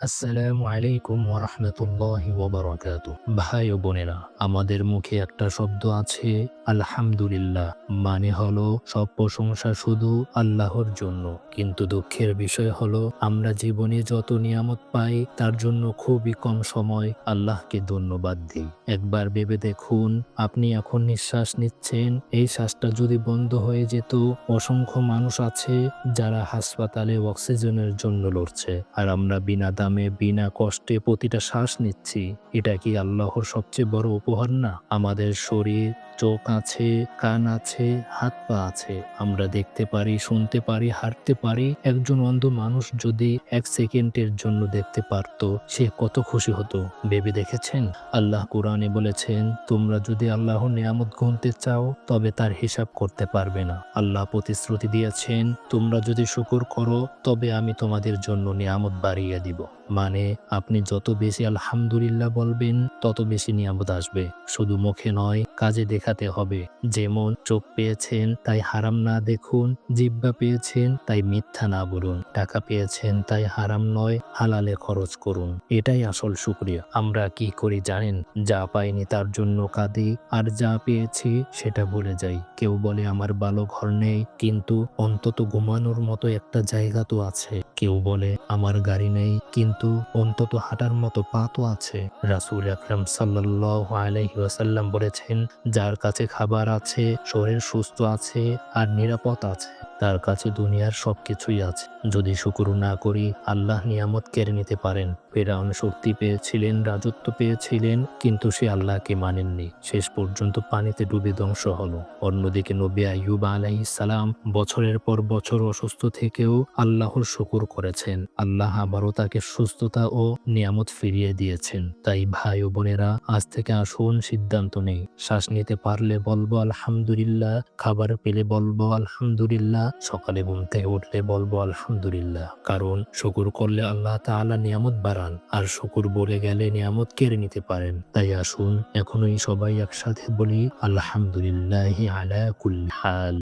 আসসালামু আলাইকুম ওরহমতুল্লাহি ওবরাকাতু ভাই ও বোনেরা, আমাদের মুখে একটা শব্দ আছে, আলহামদুলিল্লাহ মানে হলো সব প্রশংসা শুধু আল্লাহর জন্য। কিন্তু দুঃখের বিষয় হলো, আমরা জীবনে যত নিয়ামত পাই, তার জন্য খুবই কম সময় আল্লাহকে ধন্যবাদ দিই। একবার ভেবে দেখুন, আপনি এখন নিঃশ্বাস নিচ্ছেন, এই শ্বাসটা যদি বন্ধ হয়ে যেত, অসংখ্য মানুষ আছে যারা হাসপাতালে অক্সিজেনের জন্য লড়ছে। আর আমরা বিনা দামে বিনা কষ্টে প্রতিটা শ্বাস নিচ্ছি। এটা কি আল্লাহর সবচেয়ে বড় উপহার না? আমাদের শরীর, চোখ আছে, কান আছে, হাত পা আছে। আমরা দেখতে পারি, শুনতে পারি, হাঁটতে পারি। একজন অন্ধ মানুষ যদি এক সেকেন্ডের জন্য দেখতে পারত, সে কত খুশি হতো। ভেবে দেখেছেন? আল্লাহ কোরআনে বলেছেন, তোমরা যদি আল্লাহর নিয়ামত গুনতে চাও, তবে তার হিসাব করতে পারবে না। আল্লাহ প্রতিশ্রুতি দিয়েছেন, তোমরা যদি শুকুর করো, তবে আমি তোমাদের জন্য নিয়ামত বাড়িয়ে দিব। মানে আপনি যত বেশি আলহামদুলিল্লাহ বলবেন, তত বেশি নিয়ামত আসবে। শুধু মুখে নয়, কাজে দেখাতে হবে। যেমন চোখ পেয়েছেন, তাই হারাম না দেখুন। জিব্বা পেয়েছেন, তাই মিথ্যা না বলুন। টাকা পেয়েছেন, তাই হারাম নয়, হালালে খরচ করুন। এটাই আসল শুক্রিয়া। আমরা কি করি জানেন? যা পাইনি তার জন্য কাঁদি, আর যা পেয়েছি সেটা ভুলে যাই। কেউ বলে আমার ভালো ঘর নেই, কিন্তু অন্তত ঘুমানোর মতো একটা জায়গা তো আছে। কেউ বলে আমার গাড়ি নেই, কিন্তু অন্তত হাঁটার মতো পা তো আছে। রাসুল আকরাম সাল্লাহ আলহিউসাল্লাম বলেছেন, যার কাছে খাবার আছে, শরীর সুস্থ আছে আর নিরাপদ আছে, তার কাছে দুনিয়ার সব কিছুই আছে। যদি শুকুর না করি, আল্লাহ নিয়ামত কেড়ে নিতে পারেন। ফেরাউন শক্তি পেয়েছিলেন, রাজত্ব পেয়েছিলেন, কিন্তু সে আল্লাহকে মানেননি। শেষ পর্যন্ত পানিতে ডুবে ধ্বংস হলো। অন্যদিকে নবী আইয়ুব আলাই সালাম বছরের পর বছর অসুস্থ থেকেও আল্লাহর শুকুর করেছেন। আল্লাহ আবারও তাকে সুস্থতা ও নিয়ামত ফিরিয়ে দিয়েছেন। তাই ভাই ও বোনেরা, আজ থেকে আসুন, সিদ্ধান্ত নেই। শ্বাস নিতে পারলে বলব, আলহামদুলিল্লাহ। খাবার পেলে বলব, আলহামদুলিল্লাহ। সকালে ঘুম থেকে উঠলে বলব, আলহামদুলিল্লাহ। কারণ শুকুর করলে আল্লাহ তাআলা নিয়ামত বাড়ান। আর শুকুর বলে গেলে নিয়ামত কেড়ে নিতে পারেন। তাই আসুন, এখনই সবাই একসাথে বলি, আলহামদুলিল্লাহ আলা কুল্লাহ